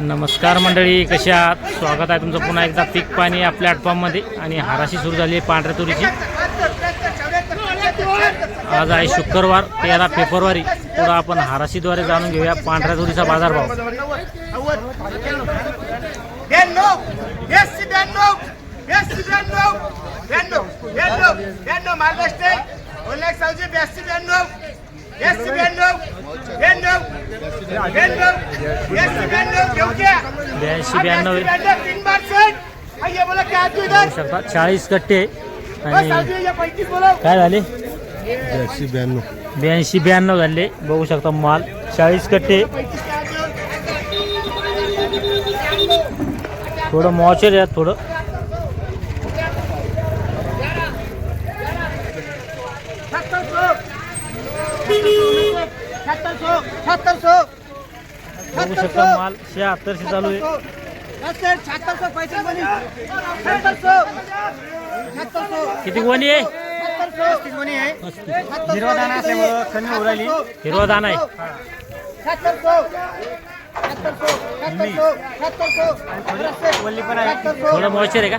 नमस्कार मंडळी कशा आहात? स्वागत आहे तुमचं पुन्हा एकदा पीक पाणी या प्लॅटफॉर्ममध्ये आणि हाराशी सुरू झाली आहे पांढऱ्या तुरीची. आज आहे शुक्रवार तेरा फेब्रुवारी. पुढं आपण हाराशीद्वारे जाणून घेऊया पांढऱ्या तुरीचा बाजारभाव. ब्याऐंशी ब्याण्णव. शकता. चाळीस कट्टे आणि काय झाले? ब्याऐंशी ब्याण्णव. ब्याऐंशी ब्याण्णव झाले. बघू शकता माल. चाळीस कट्टे थोडं मॉचर यात थोडं. सत्तर सो सत्तर सो बघू शकता माल शहात्तरशे चालू आहे किती गोणी आहे हिरवा दाना असल्यामुळं कमी उडाली हिरवा दाना आहे थोडं मॉइश्चर आहे का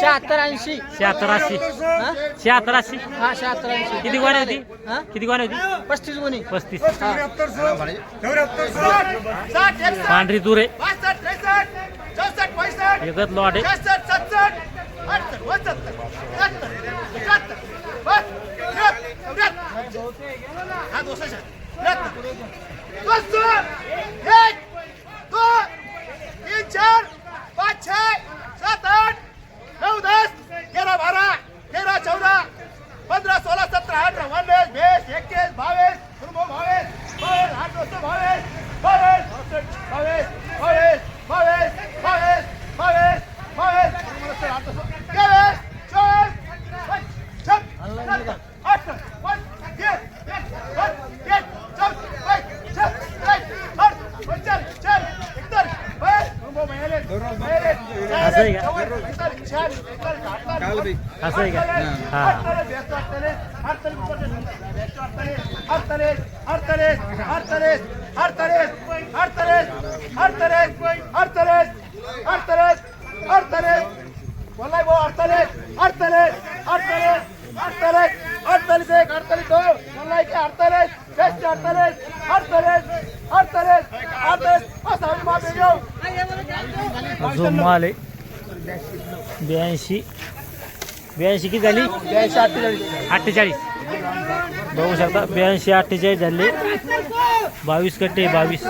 शहात्तर ऐंशी शहात्तर अशी शहात्तर अशी हा शहात्तर ऐंशी किती गोणी होती हा? किती गोणी होती पस्तीस गुणी. पस्तीस. पांढरी तूर एकच लॉट आहे. हर तरह हर तरह हर तरह हर तरह हर तरह Alperes, Alperes, Alperes, Alperes, hasta el más अजून माल आहे ब्याऐंशी ब्याऐंशी किती झाली ब्याऐंशी अठ्ठेचाळीस अठ्ठेचाळीस बघू शकता ब्याऐंशी अठ्ठेचाळीस झाले बावीस कट्टे बावीस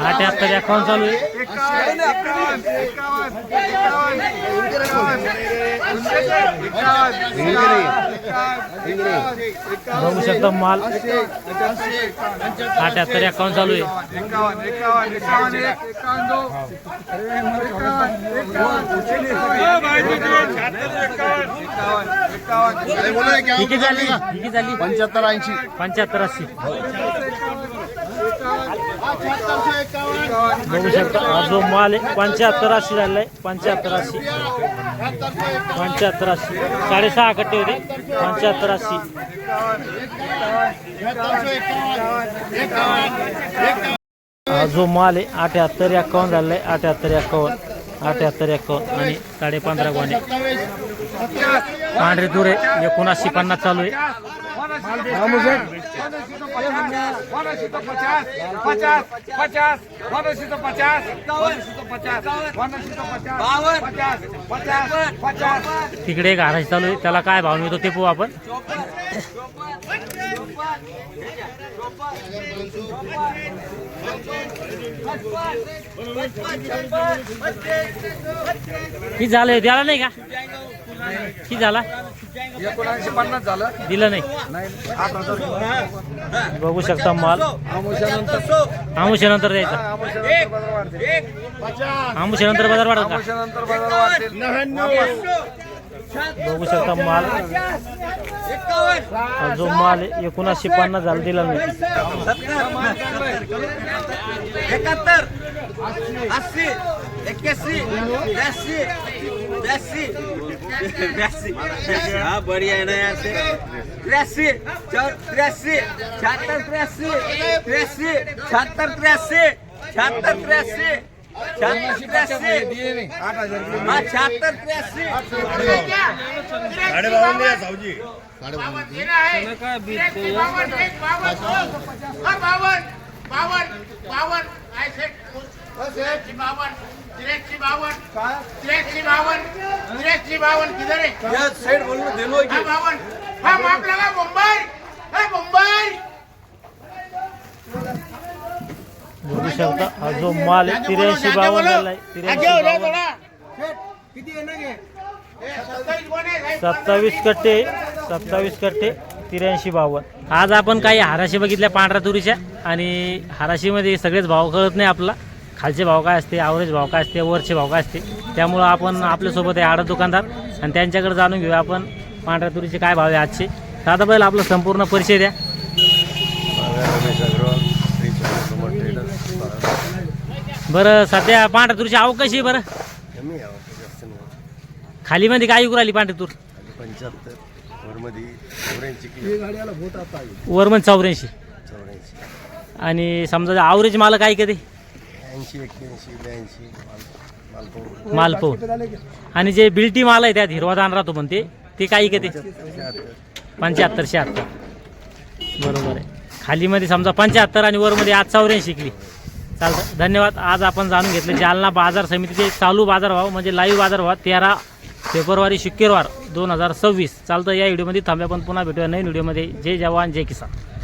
अठ्याहत्तर एकावन्न चालू आहे बघू शकता माल. अठ्याहत्तर एकावन्न चालू आहे. एकावन्न झाली पंच्याहत्तर ऐंशी. पंच्याहत्तर अस्सी. बघू शकता हा जो माल आहे पंच्याहत्तर अशी झालेला आहे पंच्याहत्तर अशी. पंच्याहत्तर अस्सी साडेसहा कट्टे होते पंच्याहत्तर अशी. हा जो माल आहे अठ्याहत्तर एक्कावन्न झालेला आहे अठ्याहत्तर एक्कावन्न अठ्याहत्तर एक्कावन्न आणि साडे पंधरा गोणे पांढरे दुरे एकोणऐंशी पन्नास चालू आहे. પચાસ तिकडे एक आराश चालू आहे. त्याला काय भाव मिळतो ते पाहू आपण. किती झालं त्याला नाही का? किती झाला? एकोणऐंशी पन्नास झालं. दिलं नाही. नाही आठ हजार बघू शकता माल. आमुषानंतर आमुषानंतर द्यायचा. आमुषानंतर बाजार वाढत का? बाजार बघू शकता माल. हा जो माल आहे एकोणीसशे पन्नास झाला दिला नाही. एकाहत्तर. अस्सी. एक्क्याऐंशी ब्याऐंशी हा बढिया आहे ना यार ते. त्र्याऐंशी त्र्याऐंशी शहात्तर त्र्याऐंशी त्र्याऐंशी शहात्तर त्र्याऐंशी शहात्तर त्र्याऐंशी शहात्तर त्र्याऐंशी हा शहात्तर त्र्याऐंशी साईड बोलून दिलो बघू शकता हा जो माल आहे त्र्याऐंशी त्र्याऐंशी बावन्न सत्तावीस कट्टे सत्तावीस कट्टे त्र्याऐंशी बावन्न आज आपण काही हाराशी बघितल्या पांढऱ्या तुरीच्या. आणि हाराशीमध्ये सगळेच भाव कळत नाही आपला खालचे भाव काय असते ॲव्हरेज भाव काय असते वरचे भाव काय असते त्यामुळं आपण आपल्यासोबत आहे आडत दुकानदार. आणि त्यांच्याकडे जाणून घेऊया आपण पांढऱ्या तुरीचे काय भाव आहे आजचे. दादा बैल आपला संपूर्ण परिचय द्या. बरं सध्या पांढऱ्या तुरीची आवक कशी आहे बरं? खालीमध्ये काय विकू राहिली पांढरी तूर? पंच्याहत्तर वरमध्ये चौऱ्याऐंशी वरमन चौऱ्याऐंशी. आणि समजा आवरेज माल काय कधी ऐंशी एक्क्याऐंशी ब्याऐंशी मालपूर मालपो आणि जे बिल्टी माल आहे त्यात हिरवा दान राहतो पण ते ते काही शहात्तर पंच्याहत्तर. शहात्तर. बरोबर आहे. खालीमध्ये समजा पंच्याहत्तर आणि वरमध्ये आज चौऱ्याऐंशी शिकली. चालतं. धन्यवाद. आज आपण जाणून घेतलं जालना बाजार समितीचे चालू बाजारभाव म्हणजे लाईव्ह बाजारभाव तेरा फेब्रुवारी शुक्रवार दोन हजार सव्वीस. चालतं या व्हिडिओमध्ये थांब्या. पण पुन्हा भेटूया नवीन व्हिडिओमध्ये. जय जवान जय किसान.